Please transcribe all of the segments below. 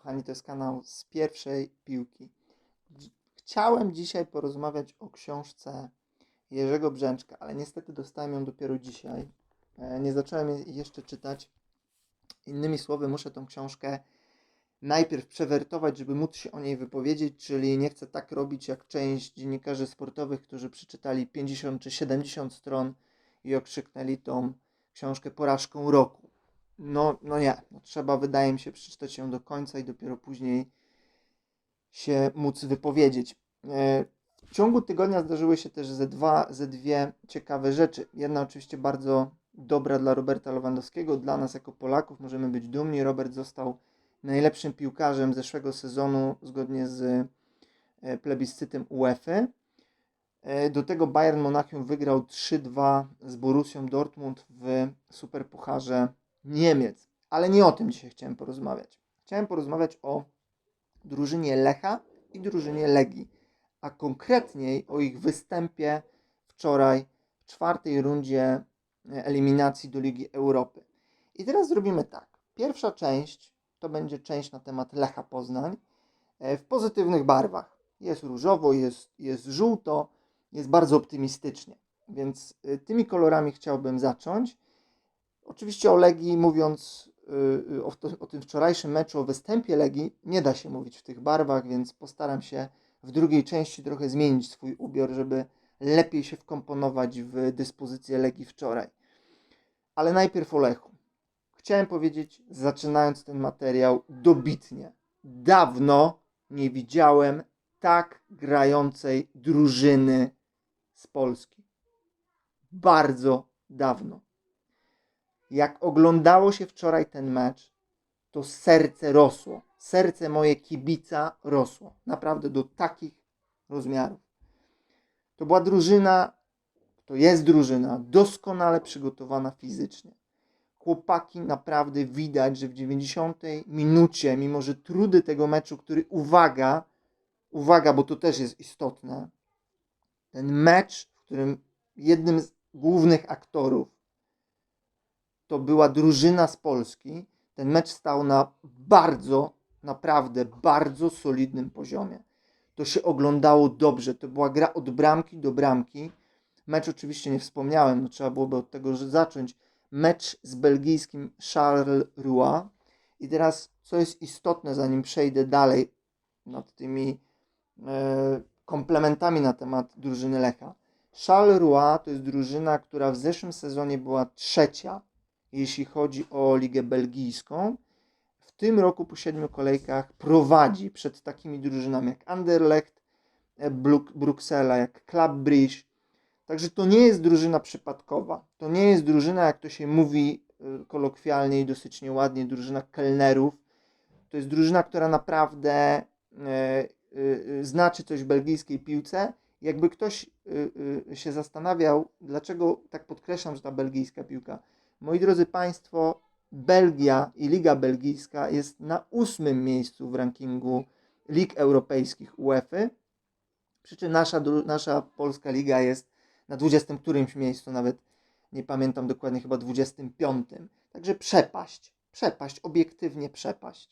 kochani, to jest kanał z pierwszej piłki. Chciałem dzisiaj porozmawiać o książce Jerzego Brzęczka, ale niestety dostałem ją dopiero dzisiaj. E, Nie zacząłem jej jeszcze czytać. Innymi słowy, muszę tą książkę najpierw przewertować, żeby móc się o niej wypowiedzieć, czyli nie chcę tak robić jak część dziennikarzy sportowych, którzy przeczytali 50 czy 70 stron i okrzyknęli tą książkę porażką roku. No, no nie, no trzeba, wydaje mi się, przeczytać ją do końca i dopiero później się móc wypowiedzieć. E, W ciągu tygodnia zdarzyły się też ze, dwa, ze dwie ciekawe rzeczy. Jedna oczywiście bardzo dobra dla Roberta Lewandowskiego, dla nas jako Polaków możemy być dumni. Robert został najlepszym piłkarzem zeszłego sezonu zgodnie z e, plebiscytem UEFA. E, Do tego Bayern Monachium wygrał 3-2 z Borussią Dortmund w Superpucharze Niemiec. Ale nie o tym dzisiaj chciałem porozmawiać. Chciałem porozmawiać o drużynie Lecha i drużynie Legii, a konkretniej o ich występie wczoraj w czwartej rundzie e, eliminacji do Ligi Europy. I teraz zrobimy tak. Pierwsza część to będzie część na temat Lecha Poznań e, w pozytywnych barwach. Jest różowo, jest, jest żółto, jest bardzo optymistycznie. Więc y, tymi kolorami chciałbym zacząć. Oczywiście o Legii mówiąc y, y, o, to, o tym wczorajszym meczu, o występie Legii, nie da się mówić w tych barwach, więc postaram się w drugiej części trochę zmienić swój ubiór, żeby lepiej się wkomponować w dyspozycję Legii wczoraj. Ale najpierw o Lechu. Chciałem powiedzieć, zaczynając ten materiał, dobitnie. Dawno nie widziałem tak grającej drużyny z Polski. Bardzo dawno. Jak oglądało się wczoraj ten mecz, to serce rosło. Serce moje kibica rosło. Naprawdę do takich rozmiarów. To była drużyna, to jest drużyna doskonale przygotowana fizycznie. Chłopaki naprawdę widać, że w 90 minucie, mimo że trudy tego meczu, który uwaga, uwaga, bo to też jest istotne, ten mecz, w którym jednym z głównych aktorów to była drużyna z Polski, ten mecz stał na bardzo, naprawdę bardzo solidnym poziomie. To się oglądało dobrze, to była gra od bramki do bramki. Mecz oczywiście nie wspomniałem, no trzeba byłoby od tego zacząć. Mecz z belgijskim Charles Roux. I teraz, co jest istotne, zanim przejdę dalej nad tymi e, komplementami na temat drużyny Lecha. Charleroi to jest drużyna, która w zeszłym sezonie była trzecia, jeśli chodzi o ligę belgijską. W tym roku po siedmiu kolejkach prowadzi przed takimi drużynami jak Anderlecht, e, Bruk- Bruksela, jak Club Brugge. Także to nie jest drużyna przypadkowa. To nie jest drużyna, jak to się mówi y, kolokwialnie i dosyć nieładnie, drużyna kelnerów. To jest drużyna, która naprawdę e, znaczy coś w belgijskiej piłce. Jakby ktoś się zastanawiał, dlaczego tak podkreślam, że ta belgijska piłka. Moi drodzy Państwo, Belgia i Liga Belgijska jest na ósmym miejscu w rankingu lig europejskich UEFA. Przy czym nasza, nasza polska liga jest na 20 którymś miejscu, nawet nie pamiętam dokładnie, chyba 25. Także przepaść, przepaść, obiektywnie przepaść.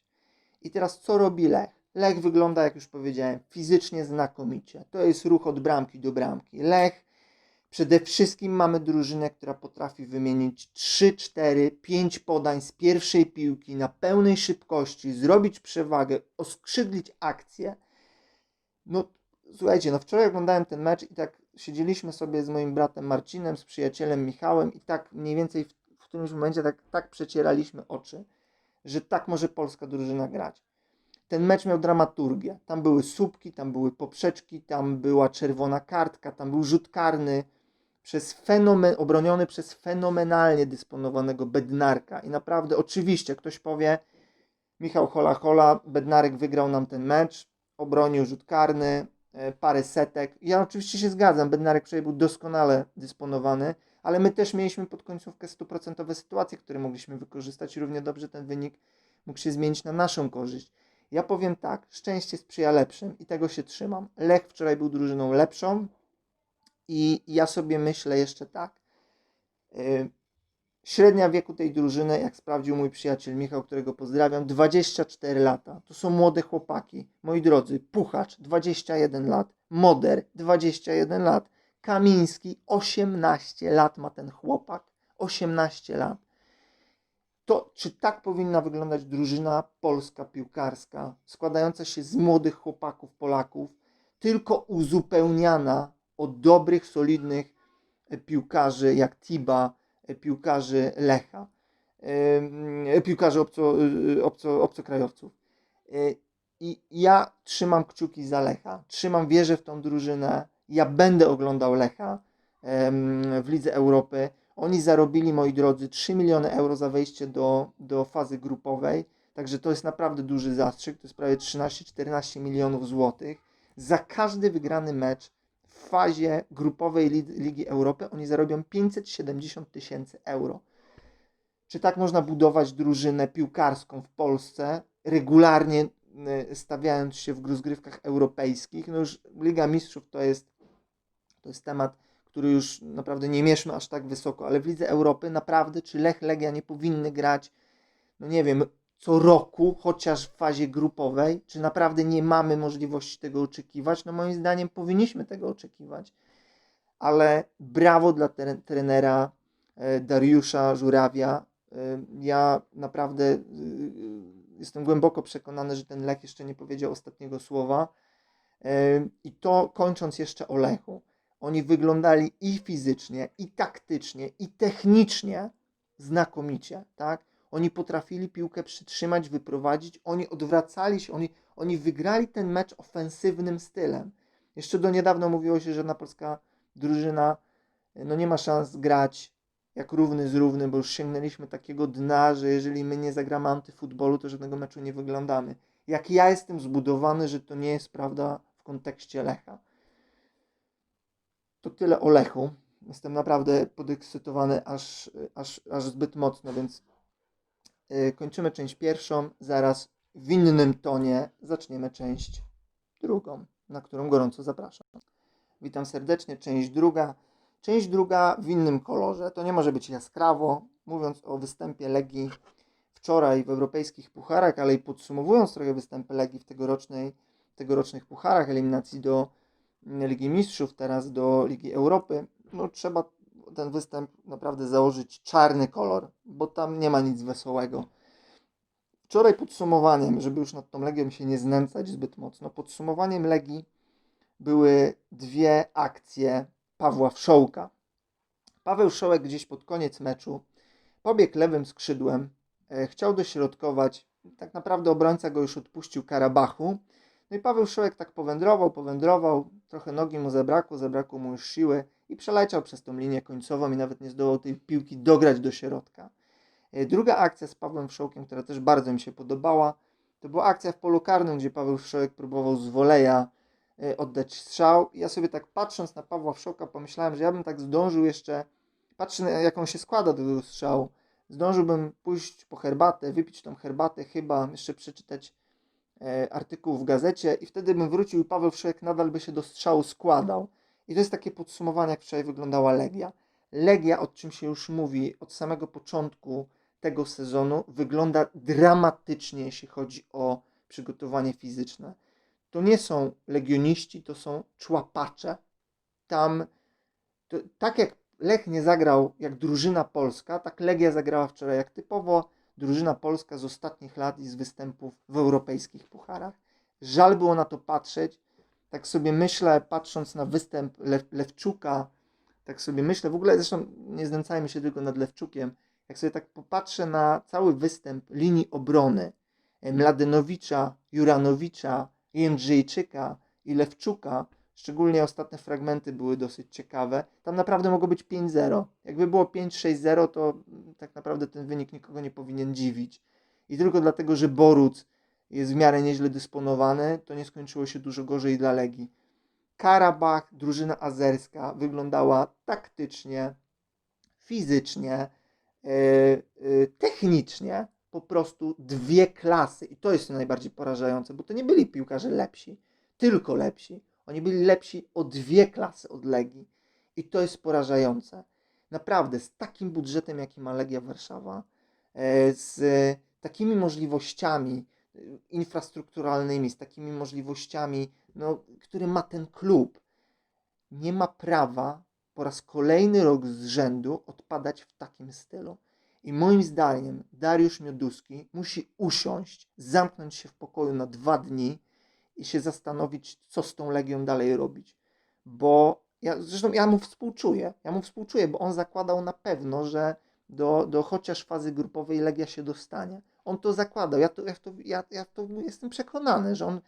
I teraz co robi Lech? Lech wygląda, jak już powiedziałem, fizycznie znakomicie. To jest ruch od bramki do bramki. Lech przede wszystkim mamy drużynę, która potrafi wymienić 3, 4, 5 podań z pierwszej piłki na pełnej szybkości, zrobić przewagę, oskrzydlić akcję. No słuchajcie, no wczoraj oglądałem ten mecz i tak siedzieliśmy sobie z moim bratem Marcinem, z przyjacielem Michałem i tak mniej więcej w, w którymś momencie tak, tak przecieraliśmy oczy, że tak może polska drużyna grać. Ten mecz miał dramaturgię. Tam były słupki, tam były poprzeczki, tam była czerwona kartka, tam był rzut karny przez fenomen, obroniony przez fenomenalnie dysponowanego Bednarka. I naprawdę, oczywiście, ktoś powie, Michał Hola Hola, Bednarek wygrał nam ten mecz, obronił rzut karny, e, parę setek. Ja oczywiście się zgadzam, Bednarek wczoraj był doskonale dysponowany, ale my też mieliśmy pod końcówkę stuprocentowe sytuacje, które mogliśmy wykorzystać i równie dobrze ten wynik mógł się zmienić na naszą korzyść. Ja powiem tak, szczęście sprzyja lepszym i tego się trzymam. Lech wczoraj był drużyną lepszą i ja sobie myślę jeszcze tak. Yy, Średnia wieku tej drużyny, jak sprawdził mój przyjaciel Michał, którego pozdrawiam, 24 lata. To są młode chłopaki. Moi drodzy, Puchacz 21 lat, Moder 21 lat, Kamiński 18 lat ma ten chłopak. 18 lat. To czy tak powinna wyglądać drużyna polska piłkarska, składająca się z młodych chłopaków Polaków, tylko uzupełniana o dobrych, solidnych e, piłkarzy jak Tiba, e, piłkarzy Lecha, e, piłkarzy obco, obco, obcokrajowców. I ja trzymam kciuki za Lecha, trzymam, wierzę w tą drużynę. Ja będę oglądał Lecha w Lidze Europy. Oni zarobili, moi drodzy, 3 miliony euro za wejście do, do fazy grupowej. Także to jest naprawdę duży zastrzyk. To jest prawie 13-14 milionów złotych. Za każdy wygrany mecz fazie grupowej Ligi, Europy oni zarobią 570 tysięcy euro. Czy tak można budować drużynę piłkarską w Polsce, regularnie y, stawiając się w rozgrywkach europejskich? No już Liga Mistrzów to jest, to jest temat, który już naprawdę nie mieszmy aż tak wysoko, ale w Lidze Europy naprawdę, czy Lech, Legia nie powinny grać, no nie wiem, co roku, chociaż w fazie grupowej, czy naprawdę nie mamy możliwości tego oczekiwać? No moim zdaniem powinniśmy tego oczekiwać, ale brawo dla tre- trenera e, Dariusza Żurawia. E, Ja naprawdę y, jestem głęboko przekonany, że ten Lech jeszcze nie powiedział ostatniego słowa. E, I to kończąc jeszcze o Lechu. Oni wyglądali i fizycznie, i taktycznie, i technicznie znakomicie, tak? Oni potrafili piłkę przytrzymać, wyprowadzić, oni odwracali się, oni, oni wygrali ten mecz ofensywnym stylem. Jeszcze do niedawna mówiło się, że na polska drużyna no nie ma szans grać jak równy z równym, bo już sięgnęliśmy takiego dna, że jeżeli my nie zagramy antyfutbolu, to żadnego meczu nie wyglądamy. Jak ja jestem zbudowany, że to nie jest prawda w kontekście Lecha. To tyle o Lechu. Jestem naprawdę podekscytowany aż, aż, aż zbyt mocno, więc kończymy część pierwszą. Zaraz w innym tonie zaczniemy część drugą, na którą gorąco zapraszam. Witam serdecznie, część druga. Część druga w innym kolorze. To nie może być jaskrawo. Mówiąc o występie Legii wczoraj w europejskich pucharach, ale i podsumowując trochę występy Legii w tegorocznej, tegorocznych pucharach, eliminacji do Ligi Mistrzów, teraz do Ligi Europy, no trzeba ten występ naprawdę założyć czarny kolor, bo tam nie ma nic wesołego. Wczoraj podsumowaniem, żeby już nad tą Legią się nie znęcać zbyt mocno, podsumowaniem Legii były dwie akcje Pawła Wszołka. Paweł Wszołek gdzieś pod koniec meczu pobiegł lewym skrzydłem, e, chciał dośrodkować, tak naprawdę obrońca go już odpuścił Karabachu, no i Paweł Szołek tak powędrował, powędrował, trochę nogi mu zabrakło, zabrakło mu już siły i przeleciał przez tą linię końcową i nawet nie zdołał tej piłki dograć do środka. E, Druga akcja z Pawłem Wszołkiem, która też bardzo mi się podobała, to była akcja w polu karnym, gdzie Paweł Wszołek próbował z woleja e, oddać strzał. Ja sobie tak patrząc na Pawła Wszołka pomyślałem, że ja bym tak zdążył jeszcze, patrzę na jaką się składa do tego strzału, zdążyłbym pójść po herbatę, wypić tą herbatę chyba, jeszcze przeczytać e, artykuł w gazecie i wtedy bym wrócił i Paweł Wszołek nadal by się do strzału składał. I to jest takie podsumowanie, jak wczoraj wyglądała Legia. Legia, o czym się już mówi od samego początku tego sezonu, wygląda dramatycznie, jeśli chodzi o przygotowanie fizyczne. To nie są legioniści, to są człapacze. Tam, to, tak jak Lech nie zagrał jak drużyna polska, tak Legia zagrała wczoraj jak typowo drużyna polska z ostatnich lat i z występów w europejskich pucharach. Żal było na to patrzeć. Tak sobie myślę, patrząc na występ Lew, Lewczuka, tak sobie myślę, w ogóle zresztą nie znęcajmy się tylko nad Lewczukiem, jak sobie tak popatrzę na cały występ linii obrony e, Mladenowicza, Juranowicza, Jędrzejczyka i Lewczuka, szczególnie ostatnie fragmenty były dosyć ciekawe, tam naprawdę mogło być 5-0. Jakby było 5-6-0, to mm, tak naprawdę ten wynik nikogo nie powinien dziwić. I tylko dlatego, że Boruc jest w miarę nieźle dysponowany, to nie skończyło się dużo gorzej dla Legii. Karabach, drużyna azerska, wyglądała taktycznie, fizycznie, yy, yy, technicznie po prostu dwie klasy. I to jest najbardziej porażające, bo to nie byli piłkarze lepsi, tylko lepsi. Oni byli lepsi o dwie klasy od Legii. I to jest porażające. naprawdę z takim budżetem, jaki ma Legia Warszawa, e, z takimi możliwościami infrastrukturalnymi, z takimi możliwościami, no, które ma ten klub, nie ma prawa po raz kolejny rok z rzędu odpadać w takim stylu. I moim zdaniem Dariusz Mioduski musi usiąść, zamknąć się w pokoju na dwa dni i się zastanowić, co z tą Legią dalej robić. Bo ja, zresztą ja mu współczuję, ja mu współczuję, bo on zakładał na pewno, że do, do chociaż fazy grupowej Legia się dostanie. On to zakładał, ja to, ja to, ja, ja to jestem przekonany, że on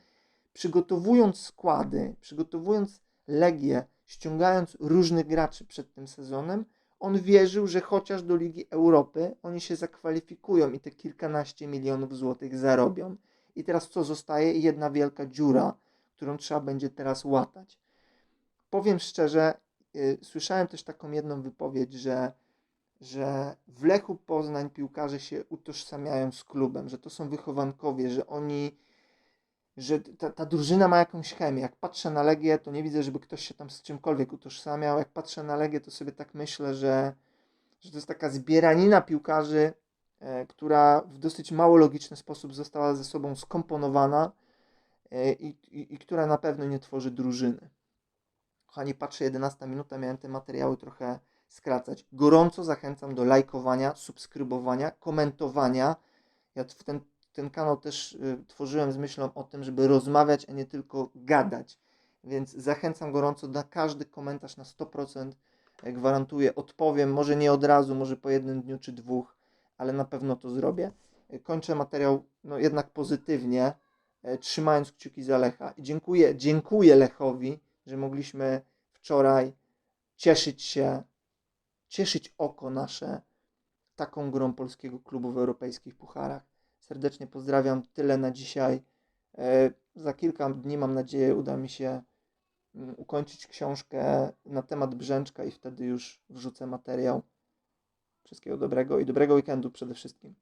przygotowując składy, przygotowując Legię, ściągając różnych graczy przed tym sezonem, on wierzył, że chociaż do Ligi Europy oni się zakwalifikują i te kilkanaście milionów złotych zarobią. I teraz co zostaje? Jedna wielka dziura, którą trzeba będzie teraz łatać. Powiem szczerze, y, słyszałem też taką jedną wypowiedź, że, że w Lechu Poznań piłkarze się utożsamiają z klubem, że to są wychowankowie, że oni że ta, ta drużyna ma jakąś chemię. Jak patrzę na Legię, to nie widzę, żeby ktoś się tam z czymkolwiek utożsamiał. Jak patrzę na Legię, to sobie tak myślę, że, że to jest taka zbieranina piłkarzy, e, która w dosyć mało logiczny sposób została ze sobą skomponowana e, i, i, i która na pewno nie tworzy drużyny. Kochani, patrzę 11 minuta, miałem te materiały trochę skracać. Gorąco zachęcam do lajkowania, subskrybowania, komentowania. Ja w ten ten kanał też y, tworzyłem z myślą o tym, żeby rozmawiać, a nie tylko gadać. Więc zachęcam gorąco na każdy komentarz na 100%. e, Gwarantuję, odpowiem, może nie od razu, może po jednym dniu czy dwóch, ale na pewno to zrobię. Kończę materiał no, jednak pozytywnie, e, trzymając kciuki za Lecha. I dziękuję, dziękuję Lechowi, że mogliśmy wczoraj cieszyć się, cieszyć oko nasze taką grą polskiego klubu w europejskich pucharach. Serdecznie pozdrawiam. Tyle na dzisiaj. E, Za kilka dni, mam nadzieję, uda mi się mm, ukończyć książkę na temat Brzęczka i wtedy już wrzucę materiał. Wszystkiego dobrego i dobrego weekendu przede wszystkim.